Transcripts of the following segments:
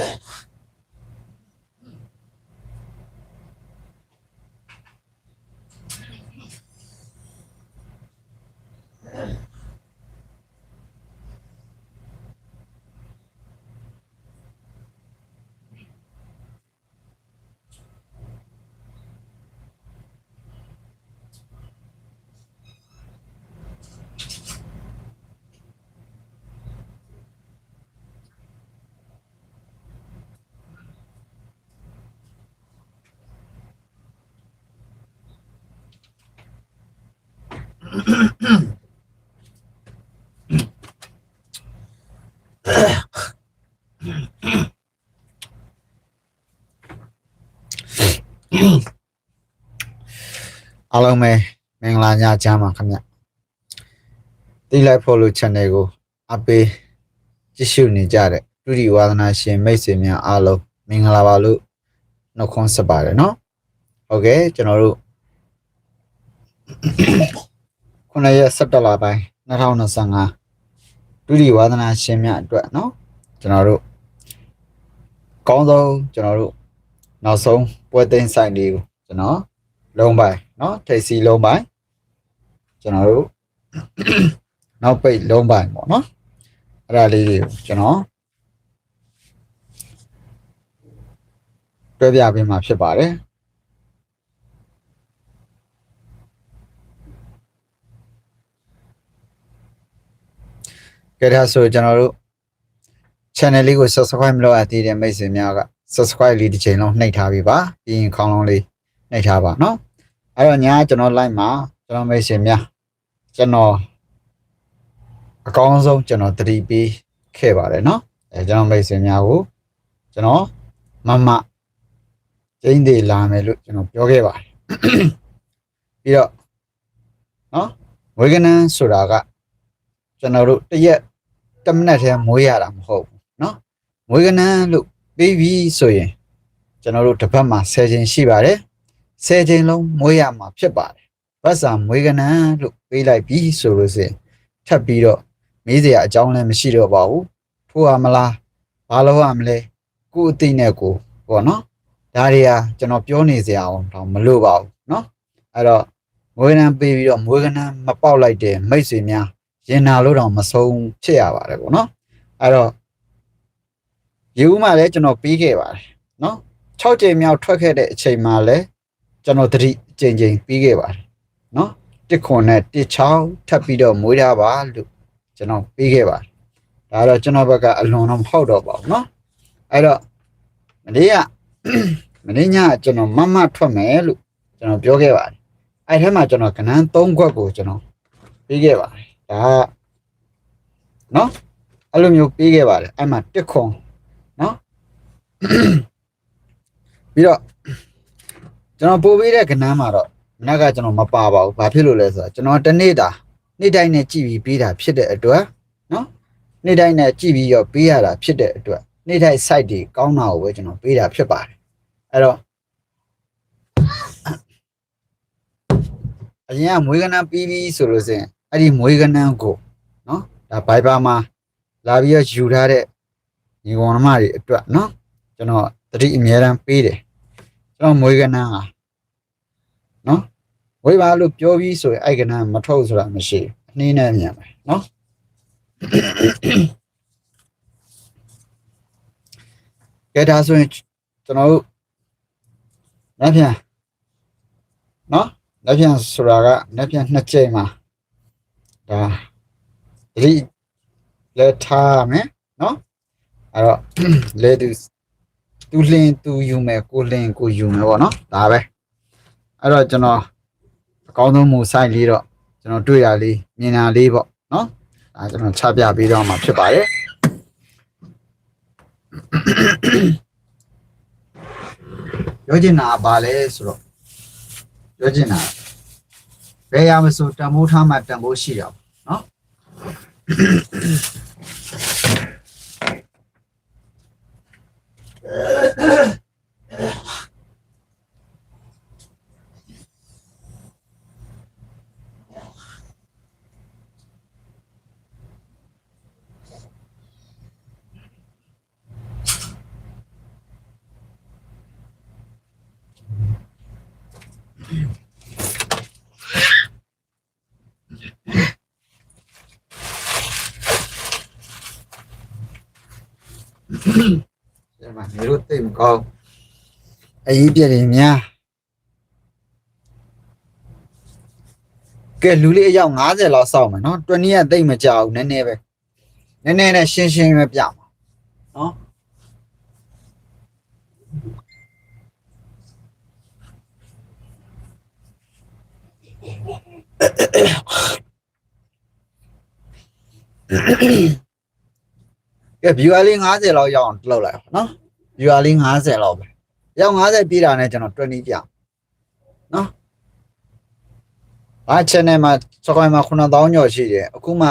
Oh. အားလုံးပဲမင်္ဂလာညချမ်းပါခင်ဗျတိလိုက်ဖို့လို့ channel ကိုအပေးကြည့်ရှုနေကြတဲ့တူဒီဝါသနာရှင်မိတ်ဆွေများအားလုံးမင်္ဂလာပါလို့နှုတ်ခွန်းဆက်ပါတယ်เนาะဟုတ်ကဲ့ကျွန်တော်တို့ ခုနရက်17လပိုင်း2025တူဒီဝါသနာရှင်များအတွက်เนาะကျွန်တော်တို့ကောင်းဆုံးကျွန်တော်တို့နောက်ဆုံးပွဲသိမ်းဆိုင်လေးကိုကျွန်တော် လုံးပိုင်းเนาะထိပ်စီလုံးပိုင်းကျွန်တော်တို့ နောက်ပိတ်လုံးပိုင်းပေါ့เนาะအဲ့ဒါလေးတွေကိုကျွန်တော်တွေ့ပြပေးမှာဖြစ်ပါတယ် ကြဒါဆိုကျွန်တော်တို့ channel လေးကို subscribe မလုပ်အပ်သေးတဲ့မိတ်ဆွေများက subscribe လေးတစ်ချိန်လုံးနှိပ်ထားပြီးပါပြီးရင်ခေါင်းလုံးလေးနှိပ်ထားပါเนาะ အဲ့တော့ညာကျွန်တော် live မှာကျွန်တော်မိတ်ဆွေများကျွန်တော်အကောင်းဆုံးကျွန်တော်သတိပေးခဲ့ပါတယ်เนาะအဲကျွန်တော်မိတ်ဆွေများကိုကျွန်တော်မမကျင်းသေးလာမယ်လို့ကျွန်တော်ပြောခဲ့ပါတယ်ပြီးတော့เนาะဝေကနန်းဆိုတာကကျွန်တော်တို့တရက် တစ်မိနစ်တည်းမွေးရတာမဟုတ်ဘူးเนาะဝေကနန်းလို့ပြီးပြီဆိုရင်ကျွန်တော်တို့တစ်ပတ်မှာ10ချိန်ရှိပါတယ် ဆယ်ချိန်လုံးမွေးရမှာဖြစ်ပါတယ်။ဗတ်စာမွေးကနန်းလို့ပေးလိုက်ပြီဆိုလို့စင်ထပ်ပြီးတော့မေးစရာအကြောင်းလည်းမရှိတော့ပါဘူး။ထိုးရမလားဘာလို့ရမလဲကို့အသိနဲ့ကိုပေါ့နော်။ဒါတွေဟာကျွန်တော်ပြောနေစရာအောင်တော့မလိုပါဘူးနော်။အဲ့တော့မွေးကနန်းပေးပြီးတော့မွေးကနန်းမပေါက်လိုက်တဲ့မိတ်ဆွေများ ရင်နာလို့တော့မဆုံးဖြစ်ရပါတယ်ပေါ့နော်။အဲ့တော့ရေဦးမှလည်းကျွန်တော်ပြီးခဲ့ပါတယ်နော်။6ချိန်မြောက်ထွက်ခဲ့တဲ့အချိန်မှလည်း ကျွန်တော်တတိကြိမ်ကြိမ်ပြီးခဲ့ပါတယ်เนาะတစ်ခွန်နဲ့တစ်ချောင်းထပ်ပြီးတော့မွေးထားပါလို့ကျွန်တော်ပြီးခဲ့ပါတယ်ဒါတော့ကျွန်တော်ဘက်ကအလွန်တော့မဟုတ်တော့ပါဘူးเนาะအဲ့တော့မနေ့ကမနေ့ညကကျွန်တော်မမထွက်မယ်လို့ကျွန်တော်ပြောခဲ့ပါတယ်အဲ့ထဲမှာကျွန်တော်ကနန်း၃ခွက်ကိုကျွန်တော်ပြီးခဲ့ပါတယ် ဒါကနော်အဲ့လိုမျိုးပေးခဲ့ပါတယ်အဲ့မှာတစ်ခွန်နော်ပြီးတော့ကျွန်တော်ပို့ပေးတဲ့ကဏ္ဍမှာတော့မနက်ကကျွန်တော်မပါပါဘူးဘာဖြစ်လို့လဲဆိုတော့ကျွန်တော်တနေ့တာနေ့တိုင်းနဲ့ကြည်ပြီးပေးတာဖြစ်တဲ့အတွက်နော်နေ့တိုင်းနဲ့ကြည်ပြီးရောပေးရတာဖြစ်တဲ့အတွက်နေ့တိုင်း site တွေကောင်းတာကိုပဲကျွန်တော်ပေးတာဖြစ်ပါတယ်အဲ့တော့အရင်ကမွေးကဏ္ဍပြီးပြီးဆိုလို့စင် အဲ့ဒီမွေးကနန်းကိုနော်ဒါ Viber မှာလာပြီးတော့ယူထားတဲ့ညီကောင်မတွေအတွက်နော်ကျွန်တော်တတိအများရန်ပေးတယ်ကျွန်တော်မွေးကနန်းဟာနော်ဝေးပါလို့ပြောပြီးဆိုရင်အဲ့ကနန်းမထုတ်ဆိုတာမရှိဘူးအနည်းနဲ့မြန်ပဲနော်ကဲဒါဆိုရင်ကျွန်တော်တို့လက်ပြန်နော်လက်ပြန်ဆိုတာကလက်ပြန်နှစ်ချိန်မှာ ဒါဒီလက်ထားမယ်နော်အဲ့တော့လေသူသူလင်းသူယူမယ်ကိုလင်းကိုယူမယ်ပေါ့နော်ဒါပဲအဲ့တော့ကျွန်တော်အကောင်းဆုံးမူ site လေးတော့ကျွန်တော်တွေ့ရလေးမြင်တာလေးပေါ့နော်ဒါကျွန်တော်ချပြပေးတော့မှာဖြစ်ပါတယ်ပြောချင်တာကဘာလဲဆိုတော့ပြောချင်တာ ဘယ်ရမဆိုတန်ဖိုးထားမှတန်ဖိုးရှိရအောင်နော် ဒီမှာနေလို့တိတ်မ ကောင်းအရေးပြည့်တယ်များကဲလူလေးအယောက်90လောက်စောင့်မယ်နော်20ရက်တိတ်မကြဘူးနည်းနည်းပဲနည်းနည်းနဲ့ရှင်းရှင်းပဲပြမှာနော်ကဲ viewer လေး90လောက်ရောက်အောင်လုပ်လိုက်ပါနော် viewer လေး90လောက်ပဲရောက်90ပြည့်တာနဲ့ကျွန်တော်20ပြနော်ဘာ channel မှာ subscribe မှာ9000ကျော်ရှိတယ်အခုမှ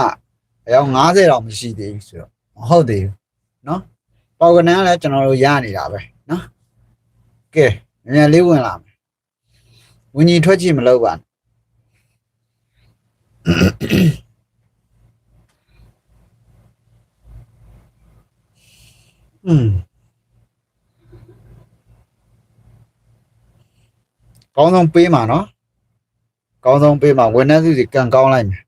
အယောက်90လောက်မရှိသေးဘူးဆိုတော့မဟုတ်သေးဘူးနော်ပေါကနန်းလည်းကျွန်တော်တို့ရနေတာပဲနော်ကဲမြန်လေးဝင်လာမယ်ဝင်းကြီးထွက်ကြည့်မလို့ပါနဲ့อืม ကောင်းဆုံးပေးမှာနော်ကောင်းဆုံးပေးမှာဝန်ထမ်းစုစီကန်ကောင်းလိုက်မယ်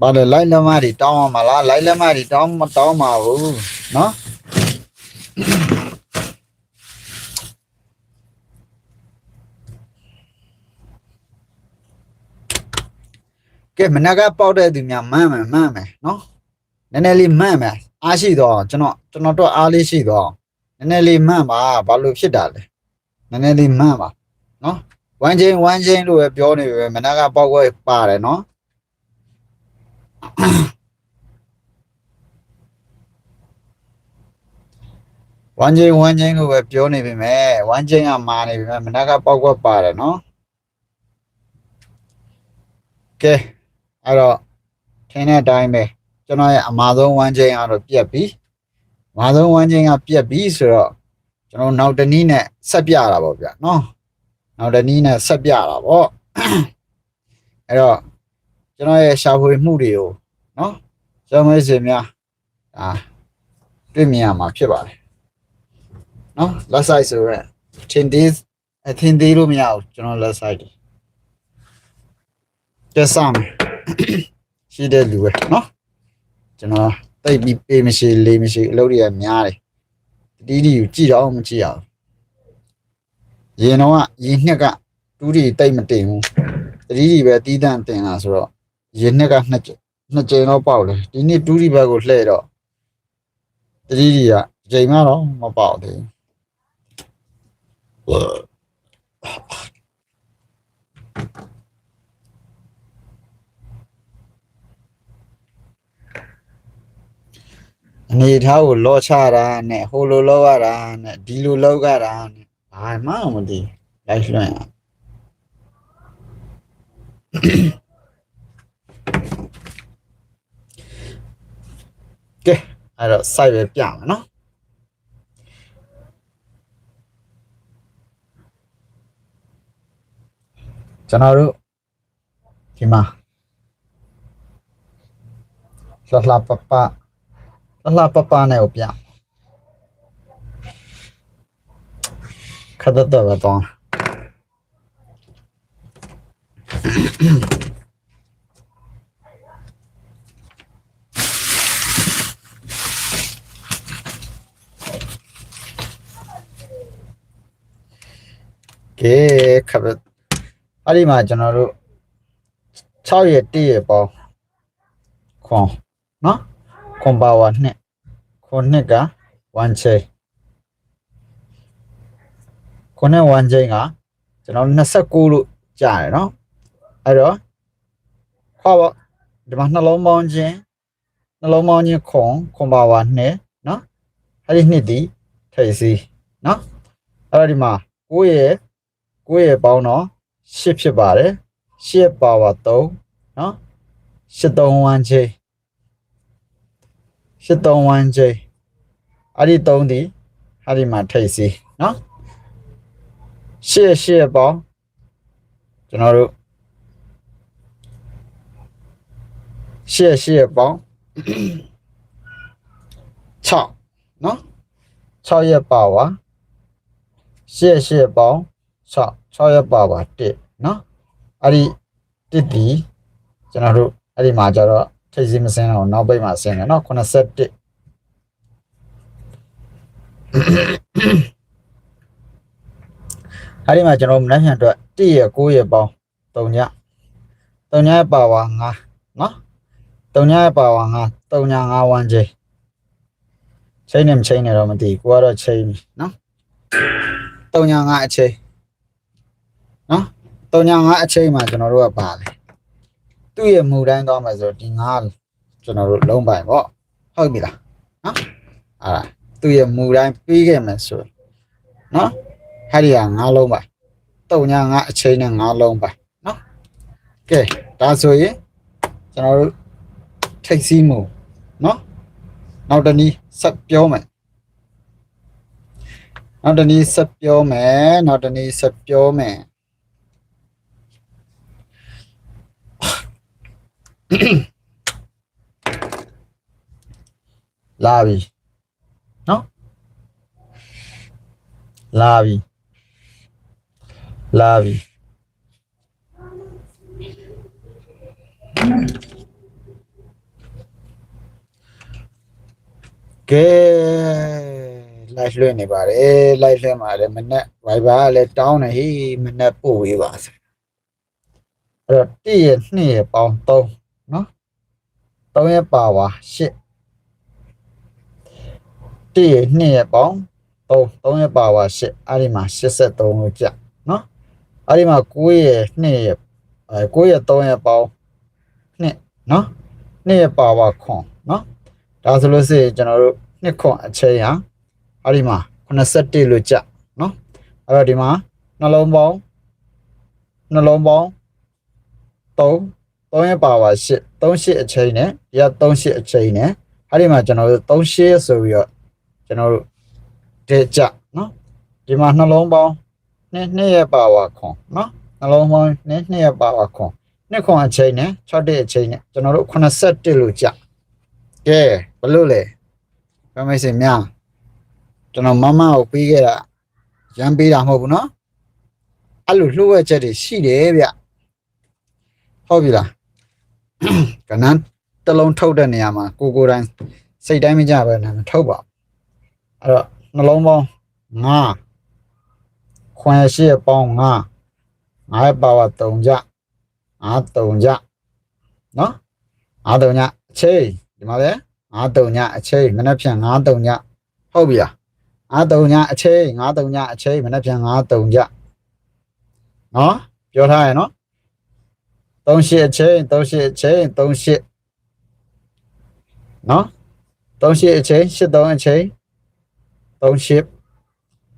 ဘာလဲလိုက်လက်မတွေတောင်းအောင်မလားလိုက်လက်မတွေတောင်းမတောင်းပါဘူးနော် ကဲမနက်ကပေါက်တဲ့သူများမှန်းမယ်မှန်းမယ်နော်နည်းနည်းလေးမှန်းမယ်အားရှိတော့ကျွန်တော်ကျွန်တော်တော့အားလေးရှိတော့နည်းနည်းလေးမှန်းပါဘာလို့ဖြစ်တာလဲနည်းနည်းလေးမှန်းပါနော်ဝမ်းချင်းဝမ်းချင်းလို့ပဲပြောနေပဲမနက်ကပေါက်ွက်ပါတယ်နော်ဝမ်းချင်းဝမ်းချင်းလို့ပဲပြောနေပြီမဲ့ဝမ်းချင်းကမာနေပြီမဲ့မနက်ကပေါက်ကွက်ပါတယ်နော်ကဲ အဲ့တော့ထင်းတဲ့အတိုင်းပဲကျွန်တော်ရဲ့အမာဆုံးဝမ်းချင်းကတော့ပြက်ပြီအမာဆုံးဝမ်းချင်းကပြက်ပြီဆိုတော့ကျွန်တော်နောက်တနည်းနဲ့ဆက်ပြတာပေါ့ဗျာနော်နောက်တနည်းနဲ့ဆက်ပြတာပေါ့အဲ့တော့ကျွန်တော်ရဲ့ရှာဖွေမှုတွေကိုနော်ကျွန်တော်ရဲ့စင်များဒါတွေ့မြင်ရမှာဖြစ်ပါတယ်နော် left side ဆိုရက်ထင်သေးအထင်သေးလို့မရဘူးကျွန်တော် left side တက်စမ်း ရှိတဲ့လူပဲနော်ကျွန်တော်တိတ်ပြီးပေးမရှိလေးမရှိအလုပ်တွေကများတယ်တီးတီကိုကြည့်တော့မကြည့်ရဘူးရင်တော့ကရင်နှစ်ကတူးတီတိတ်မတင်ဘူးတီးတီပဲတီးတန့်တင်လာဆိုတော့ရင်နှစ်ကနှစ်ကြိမ်နှစ်ကြိမ်တော့ပေါက်တယ်ဒီနေ့တူးတီဘက်ကိုလှည့်တော့တီးတီကကြိမ်မှတော့မပေါက်သေးဘူး အနေထားကိုလောချတာနဲ့ဟိုလိုလောက်ရတာနဲ့ဒီလိုလောက်ရတာနဲ့ဘာမှမသိလိုက်လွှင့်ရကဲအဲ့တော့ site ပဲပြမယ်နော်ကျွန်တော်တို့ဒီမှာလှလှပပ လှလှပပနဲ့ကိုပြခက်တော့တော့တော့ကဲခပ်အဲ့ဒီမှာကျွန်တော်တို့6ရက်1ရက်ပေါင်းခွန်နော် ခွန်ပါဝါနှစ်ခွန်နှစ်က1 chain ခွန်နဲ့1 chain ကကျွန်တော်29လို့ကြားတယ်နော်အဲ့တော့ခွာပါဒီမှာနှလုံးပေါင်းခြင်းနှလုံးပေါင်းခြင်းခွန်ခွန်ပါဝါနှစ်နော်အဲ့ဒီနှစ်ဒီထိပ်စီးနော်အဲ့တော့ဒီမှာ9ရက်9ရက်ပေါင်းတော့10ဖြစ်ပါတယ်10ပါဝါ3နော်10 3 1 chain ရှစ်သုံးဝမ်းချိန် အဲ့ဒီသုံးဒီအဲ့ဒီမှာထိတ်စီနော်ရှစ်ရှစ်ပေါင်းကျွန်တော်တို့ရှစ်ရှစ်ပေါင်း6နော်6ရက်ပါဝါရှစ်ရှစ်ပေါင်း6 6ရက်ပါဝါ1နော်အဲ့ဒီတစ်ဒီကျွန်တော်တို့အဲ့ဒီမှာကျတော့ ထိတ်စီမစင်းတော့နောက်ပိတ်မှာဆင်းတယ်နော်81အဲ့ဒီမှာကျွန်တော်မနှက်ဖြန်အတွက်1ရက်9ရက်ပေါင်း3ည3ညရဲ့ပါဝါ9နော်3ညရဲ့ပါဝါ9 3ည9ဝန်းကျိချိန်နေမချိန်နေတော့မသိဘူးကိုကတော့ချိန်ပြီနော်3ည9အချိန်နော်3ည9အချိန်မှာကျွန်တော်တို့ကပါတယ် သူ့ရဲ့မူတိုင်းသွားမယ်ဆိုတော့ဒီငါးကျွန်တော်တို့လုံးပိုင်ပေါ့ဟုတ်ပြီလားနော်အာသူ့ရဲ့မူတိုင်းပြီးခဲ့မယ်ဆိုနော်ဟာဒီကငါးလုံးပိုင်တုံညာငါးအချိန်နဲ့ငါးလုံးပိုင်နော်ကဲဒါဆိုရင်ကျွန်တော်တို့ထိတ်စီးမှုနော်နောက်တနည်းဆက်ပြောမယ်နောက်တနည်းဆက်ပြောမယ်နောက်တနည်းဆက်ပြောမယ် လာပြီနော်လာပြီလာပြီကဲလိုက်လွှင့်နေပါတယ်လိုက်လွှင့်ပါတယ်မနဲ့ Viber ကလည်းတောင်းနေဟေးမနဲ့ပို့ဝေးပါစေအဲ့တော့1ရဲ့2ရဲ့ပေါင်း3 နော်3ရဲ့ပါဝါ8 1ရဲ့2ရဲ့ပေါင်း3 3ရဲ့ပါဝါ8အဲ့ဒီမှာ83လို့ကြနော်အဲ့ဒီမှာ9ရဲ့2ရဲ့အဲ9ရဲ့3ရဲ့ပေါင်း2နော်2ရဲ့ပါဝါခွန်နော်ဒါဆိုလို့ရှိရင်ကျွန်တော်တို့2ခွန်အချိန်ဟာအဲ့ဒီမှာ81လို့ကြနော်အဲ့တော့ဒီမှာနှလုံးပေါင်းနှလုံးပေါင်း3 3ရဲ့ပါဝါ8 38အချိန်နဲ့ဒီက38အချိန်နဲ့အဲ့ဒီမှာကျွန်တော်တို့38ဆိုပြီးတော့ကျွန်တော်တို့တဲ့ကြနော်ဒီမှာနှလုံးပေါင်းနှစ်နှစ်ရဲ့ပါဝါခွန်နော်နှလုံးပေါင်းနှစ်နှစ်ရဲ့ပါဝါခွန်နှစ်ခွန်အချိန်နဲ့6တဲ့အချိန်နဲ့ကျွန်တော်တို့81လို့ကြကဲဘလို့လဲဘယ်မိတ်ဆွေများကျွန်တော်မမကိုပြီးခဲ့တာရမ်းပေးတာမဟုတ်ဘူးနော်အဲ့လိုလှုပ်ဝက်ချက်တွေရှိတယ်ဗျဟုတ်ပြီလား ကနန်းတစ်လုံးထုတ်တဲ့နေရာမှာကိုကိုယ်တိုင်းစိတ်တိုင်းမကြပဲနဲ့မထုတ်ပါဘူးအဲ့တော့နှလုံးပေါင်း9ခွန်ရရှိပေါင်း9 9ရဲ့ပါဝါ3ကြ9 3ကြနော်9 3ညအချိန်ဒီမှာလေ9 3ညအချိန်မနေ့ပြန်9 3ညဟုတ်ပြီလား9 3ညအချိန်9 3ညအချိန်မနေ့ပြန်9 3ကြနော်ပြောထားရနော် 3ရှိအချိန်3ရှိအချိန်3ရှိနော်3ရှိအချိန်8 3အချိန်3ရှိ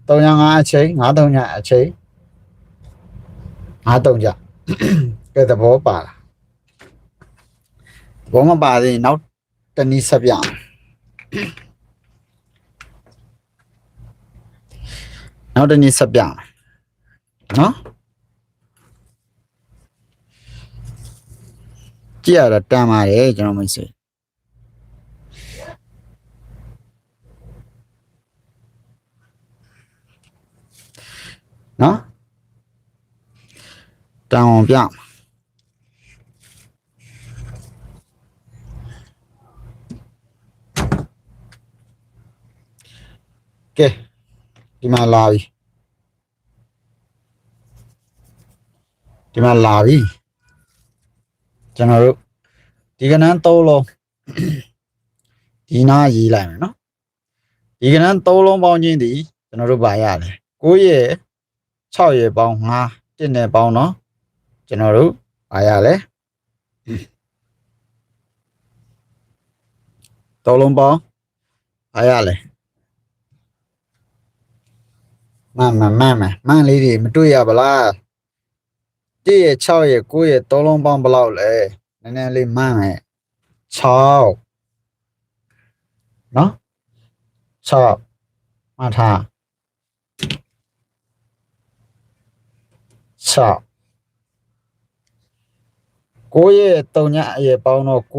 3ည5အချိန်5 3ညအချိန်5 3ကြကဲသဘောပါလားသဘောမပါသေးရင်နောက်တနည်းဆက်ပြအောင်နောက်တနည်းဆက်ပြအောင်နော် ကြည့်ရတာတန်ပါတယ်ကျွန်တော်မိတ်ဆွေနော်တန်အောင်ပြကဲဒီမှာလာပြီဒီမှာလာပြီ ကျွန်တော်တို့ဒီကနန်း၃လုံးဒီနားရေးလိုက်မယ်နော်ဒီကနန်း၃လုံးပေါင်းချင်းဒီကျွန်တော်တို့ဗာရတယ်9ရဲ့6ရဲ့ပေါင်း5 1နဲ့ပေါင်းနော်ကျွန်တော်တို့ဗာရလဲ၃လုံးပေါင်းဗာရလဲမမမမမန်လေးတွေမတွေ့ရပါလား 1ရဲ့6ရဲ့9ရဲ့3လုံးပေါင်းဘယ်လောက်လဲနည်းနည်းလေးမှန်းမယ်6เนาะ6မှတ်ထား6 9ရဲ့3ညရဲ့ပေါင်းတော့9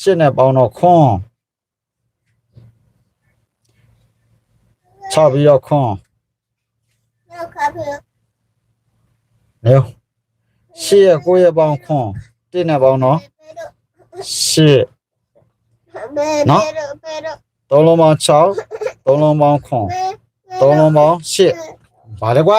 8နဲ့ပေါင်းတော့ခွန်း6ပြီးတော့ခွန်းလောက်ခပ်ပြီးတော့ ရှစ်ရကိုရပေါင်းခွန်တင်းနဲ့ပေါင်းနော်ရှစ်နော်သုံးလုံးပေါင်း6သုံးလုံးပေါင်းခွန်သုံးလုံးပေါင်းရှစ်ပါလေကွာ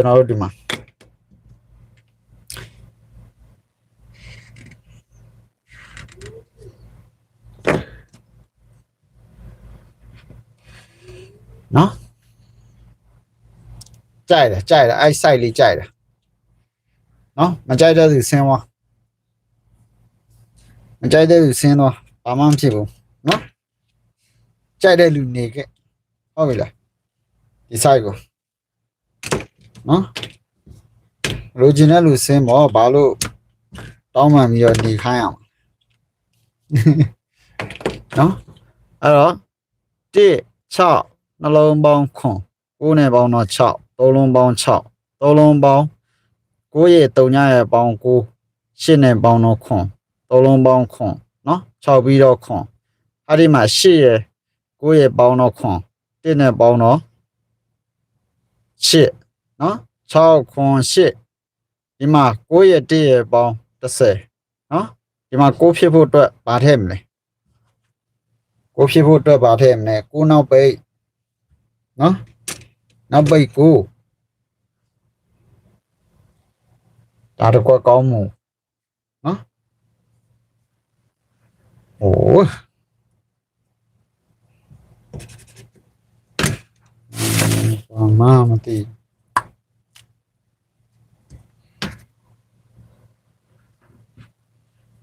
န်တော်တို့ဒီမှာနော်ကြိုက်တယ်ကြိုက်တယ်အဲ့ site လေးကြိုက်တယ်နော် မကြိုက်တဲ့သူဆင်းသွားမကြိုက်တဲ့လူဆင်းသွားဘာမှမဖြစ်ဘူးနော်ကြိုက်တဲ့လူနေခဲ့ဟုတ်ပြီလားဒီ site ကိုနော်လိုချင်တဲ့လူဆင်းပေါ့ဘာလို့တောင်းမှန်ပြီးတော့နေခိုင်းအောင်နော်အဲ့တော့1 6နှလုံးပေါင်းခွန်9နဲ့ပေါင်းတော့6 3လုံးပေါင်း6 3လုံးပေါင်း9ရဲ့3ညရဲ့ပေါင်း9 8နဲ့ပေါင်းတော့ခွန် သုံးလုံးပေါင်းခွန်နော်6ပြီးတော့ခွန်အဲ့ဒီမှာ8ရယ်9ရယ်ပေါင်းတော့ခွန်1နဲ့ပေါင်းတော့8နော်6ခွန်8ဒီမှာ9ရယ်1ရယ်ပေါင်း30နော်ဒီမှာ9ဖြစ်ဖို့အတွက်ဗာထည့်မလဲ9ဖြစ်ဖို့အတွက်ဗာထည့်မလဲ9နောက်ပိတ်နော်နောက်ပိတ်9ဒါတော့ကွက်ကောင်းမှု โอ้ฟังมามาตี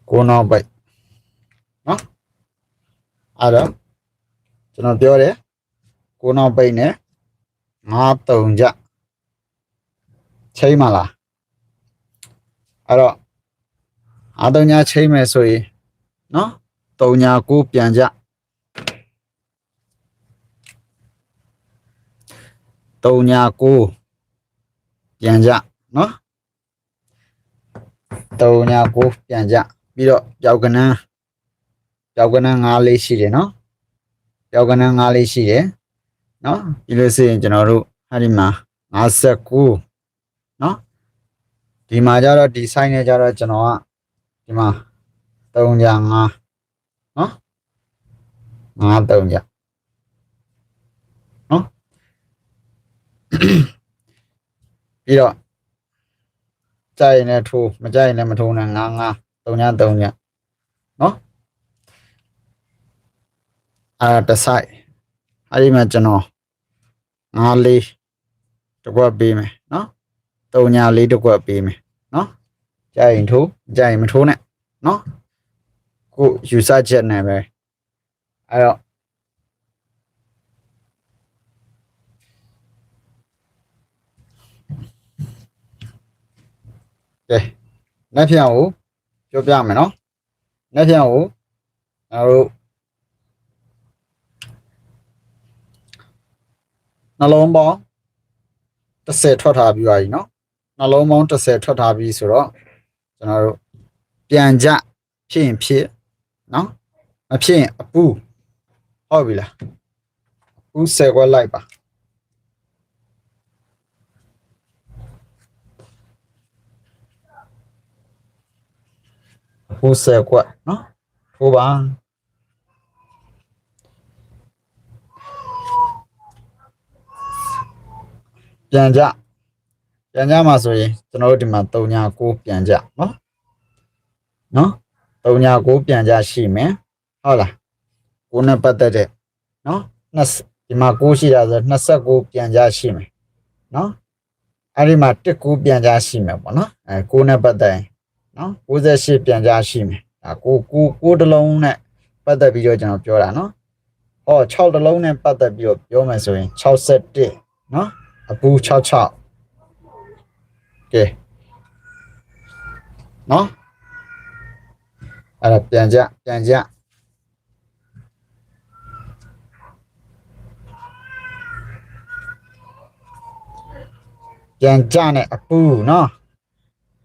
ကိုနောက်ပိတ်နော်အဲ့တော့ကျွန်တော်ပြောတယ်ကိုနောက်ပိတ်နဲ့ငါးတုံကြချိန်မလားအဲ့တော့အားတုံညာချိန်မယ်ဆိုရင်နော် တုံညာကိုပြန်ကြတုံညာကိုပြန်ကြနော်တုံညာကိုပြန်ကြပြီးတော့ပြောက်ကနန်းပြောက်ကနန်း၅လေးရှိတယ်နော်ပြောက်ကနန်း၅လေးရှိတယ်နော်ပြီးလို့ရှိရင်ကျွန်တော်တို့ဟာဒီမှာ59နော်ဒီမှာကျတော့ဒီ site နဲ့ကျတော့ကျွန်တော်ကဒီမှာ3ညာ5 နော်5 3ညာပြီးတော့ကြိုက်ရင်လည်းထိုးမကြိုက်ရင်လည်းမထိုးနဲ့ငါးငါးသုံးညသုံးညနော်အာတဆိုင်အဲ့ဒီမှာကျွန်တော်ငါးလေးတစ်ခွက်ပေးမယ်နော်သုံးညလေးတစ်ခွက်ပေးမယ်နော်ကြိုက်ရင်ထိုးမကြိုက်ရင်မထိုးနဲ့နော် ကိုယူဆချက်နဲ့ပဲအဲ့တော့ကဲလက်ဖြံကိုပြောပြမယ်နော်လက်ဖြံကိုကျွန်တော်တို့နှလုံးပေါင်း30ထွက်ထားပြီးပါပြီနော်နှလုံးပေါင်း30ထွက်ထားပြီးဆိုတော့ကျွန်တော်တို့ပြန်ကြဖြစ်ရင်ဖြစ် နော်မဖြစ်ရင်အပူဟုတ်ပြီလားအပူ10ခွက်လိုက်ပါဟိုဆယ်ကွက်နော်ဟိုပါပြန်ကြပြန်ကြမှာဆိုရင်ကျွန်တော်တို့ဒီမှာ3ညာ9ပြန်ကြနော်နော် 3ညာ9ပြန်ကြရှိမယ်ဟုတ်လား9နဲ့ပတ်သက်တဲ့နော်20ဒီမှာ9ရှိတာဆို29ပြန်ကြရှိမယ်နော်အဲ့ဒီမှာ1 9ပြန်ကြရှိမယ်ပေါ့နော်အဲ9နဲ့ပတ်သက်ရင်နော်68ပြန်ကြားရှိမယ်ဒါကိုကိုကိုတစ်လုံးနဲ့ပတ်သက်ပြီးတော့ကျွန်တော်ပြောတာနော်ဟော6တစ်လုံးနဲ့ပတ်သက်ပြီးတော့ပြောမယ်ဆိုရင်61နော်အပူ66ကဲနော် အဲ့ဒါပြန်ကြပြန်ကြပြန်ကြနဲ့အပူနော်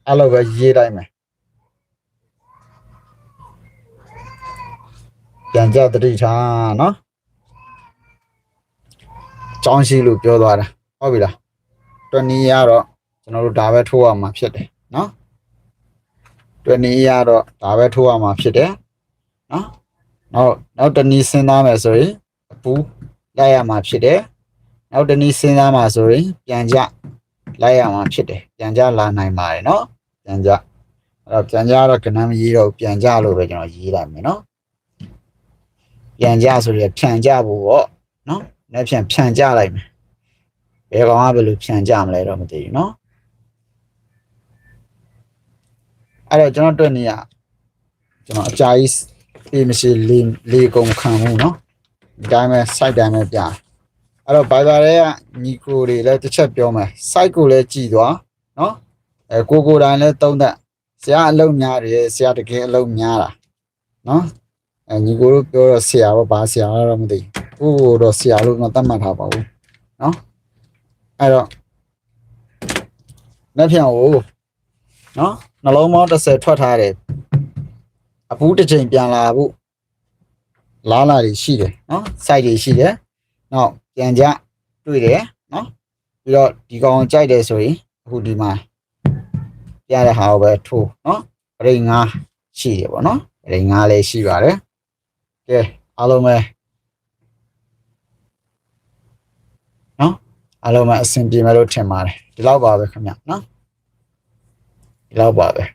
အဲ့လိုပဲရေးလိုက်မယ်ပြန်ကြတတိထားနော်ចောင်းရှိလို့ပြောသွားတာဟုတ်ပြီလားတွနီးရတော့ကျွန်တော်တို့ဒါပဲထိုးရမှာဖြစ်တယ်နော် တွနီးရတော့ဒါပဲထိုးရမှာဖြစ်တယ်နော်နောက်နောက်တနည်းစဉ်းစားမယ်ဆိုရင်အပူလိုက်ရမှာဖြစ်တယ်နောက်တနည်းစဉ်းစားမှာဆိုရင်ပြန်ကြလိုက်ရမှာဖြစ်တယ်ပြန်ကြလာနိုင်ပါတယ်နော်ပြန်ကြအဲ့တော့ပြန်ကြတော့ကဏ္ဍမရေးတော့ဘူးပြန်ကြလို့ပဲကျွန်တော်ရေးလိုက်မယ်နော်ပြန်ကြဆိုရင်ဖြန်ကြဖို့ပေါ့နော်လက်ဖြန်ဖြန်ကြလိုက်မယ်ဘယ်ကောင်ကဘယ်လိုဖြန်ကြမလဲတော့မသိဘူးနော် အဲ့တော့ကျွန်တော်တွေ့နေရကျွန်တော်အကြာကြီးပြေးမရှိလေးလေးကုန်ခံမှုနော်ဒီတိုင်းပဲ site တိုင်းပဲပြအဲ့တော့ Viber တွေကညီကိုတွေလည်းတစ်ချက်ပြောမယ် site ကိုလည်းကြည်သွားနော်အဲကိုကိုယ်တိုင်လည်းသုံးသက်ဆရာအလုံးများတယ်ဆရာတကယ်အလုံးများတာနော်အဲညီကိုတို့ပြောတော့ဆရာတော့ဘာဆရာတော့မသိဘူးကိုကိုတော့ဆရာလို့မသတ်မှတ်ထားပါဘူးနော်အဲ့တော့လက်ဖြံကို နော်နှလုံးပေါင်း30ထွက်ထားတယ်အပူးတစ်ချိန်ပြန်လာဖို့လားလာတွေရှိတယ်နော် site တွေရှိတယ်နောက်ပြန်ကြတွေ့တယ်နော်ပြီးတော့ဒီကောင်ကြိုက်တယ်ဆိုရင်အခုဒီမှာပြတဲ့ဟာကိုပဲထိုးနော်ရိတ်ငါးရှိတယ်ပေါ့နော်ရိတ်ငါးလည်းရှိပါတယ်ကဲအားလုံးပဲနော်အားလုံးပဲအဆင်ပြေမယ်လို့ထင်ပါတယ်ဒီလောက်ပါပဲခင်ဗျနော် No bother.